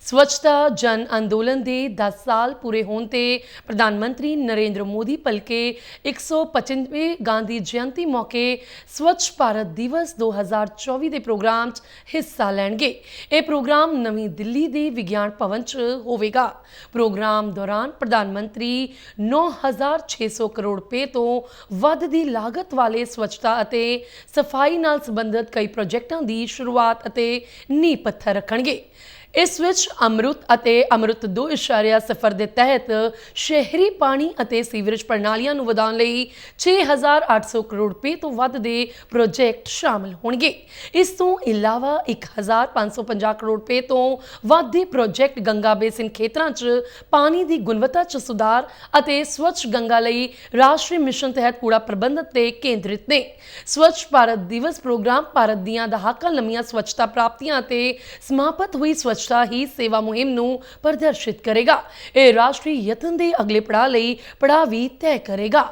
ਸਵੱਛਤਾ ਜਨ ਅੰਦੋਲਨ ਦੇ 10 ਸਾਲ ਪੂਰੇ ਹੋਣ ਤੇ ਪ੍ਰਧਾਨ ਮੰਤਰੀ ਨਰਿੰਦਰ ਮੋਦੀ ਭਲਕੇ 125ਵੇਂ ਗਾਂਧੀ ਜਯੰਤੀ ਮੌਕੇ ਸਵੱਛ ਭਾਰਤ ਦਿਵਸ 2024 ਦੇ ਪ੍ਰੋਗਰਾਮ 'ਚ ਹਿੱਸਾ ਲੈਣਗੇ। ਇਹ ਪ੍ਰੋਗਰਾਮ ਨਵੀਂ ਦਿੱਲੀ ਦੇ ਵਿਗਿਆਨ ਭਵਨ 'ਚ ਹੋਵੇਗਾ। ਪ੍ਰੋਗਰਾਮ ਦੌਰਾਨ ਪ੍ਰਧਾਨ ਮੰਤਰੀ 9600 ਕਰੋੜ ਰੁਪਏ ਤੋਂ ਵੱਧ ਦੀ ਲਾਗਤ ਵਾਲੇ ਸਵੱਛਤਾ ਅਤੇ ਸਫ਼ਾਈ ਨਾਲ ਸੰਬੰਧਿਤ ਕਈ ਪ੍ਰੋਜੈਕਟਾਂ ਦੀ ਸ਼ੁਰੂਆਤ ਅਤੇ ਨੀਂਹ ਪੱਥਰ ਰੱਖਣਗੇ। ਇਸ ਵਿੱਚ ਅਮਰੁਤ ਅਤੇ ਅਮਰੁਤ 2.0 ਦੇ ਤਹਿਤ ਸ਼ਹਿਰੀ ਪਾਣੀ ਅਤੇ ਸੀਵਰੇਜ ਪ੍ਰਣਾਲੀਆਂ ਨੂੰ ਵਧਾਉਣ ਲਈ 6800 ਕਰੋੜ ਰੁਪਏ ਤੋਂ ਵੱਧ ਦੇ ਪ੍ਰੋਜੈਕਟ ਸ਼ਾਮਲ ਹੋਣਗੇ। ਇਸ ਤੋਂ ਇਲਾਵਾ 1550 ਕਰੋੜ ਰੁਪਏ ਤੋਂ ਵੱਧ ਦੇ ਪ੍ਰੋਜੈਕਟ ਗੰਗਾ ਬੇਸਿਨ ਖੇਤਰਾਂ 'ਚ ਪਾਣੀ ਦੀ ਗੁਣਵੱਤਾ 'ਚ ਸੁਧਾਰ ਅਤੇ ਸਵੱਛ ਗੰਗਾ ਲਈ ਰਾਸ਼ਟਰੀ ਮਿਸ਼ਨ ਤਹਿਤ ਕੂੜਾ ਪ੍ਰਬੰਧਨ ਤੇ ਕੇਂਦਰਿਤ ਨੇ। ਸਵੱਛ ਭਾਰਤ ਦਿਵਸ ਪ੍ਰੋਗਰਾਮ ਭਾਰਤ ਦੀਆਂ ਦਹਾਕਾਂ ਲੰਮੀਆਂ ਸਵੱਛਤਾ ਪ੍ਰਾਪਤੀਆਂ ਅਤੇ ਸਮਾਪਤ ਹੋਈ ਸਵੱਛਤਾ ਹੀ ਸੇਵਾ ਮੁਹਿੰਮ ਨੂੰ ਪ੍ਰਦਰਸ਼ਿਤ ਕਰੇਗਾ। ਇਹ ਰਾਸ਼ਟਰੀ ਯਤਨ ਦੇ ਅਗਲੇ ਪੜਾਅ ਲਈ ਪੜਾਅ ਵੀ ਤੈਅ ਕਰੇਗਾ।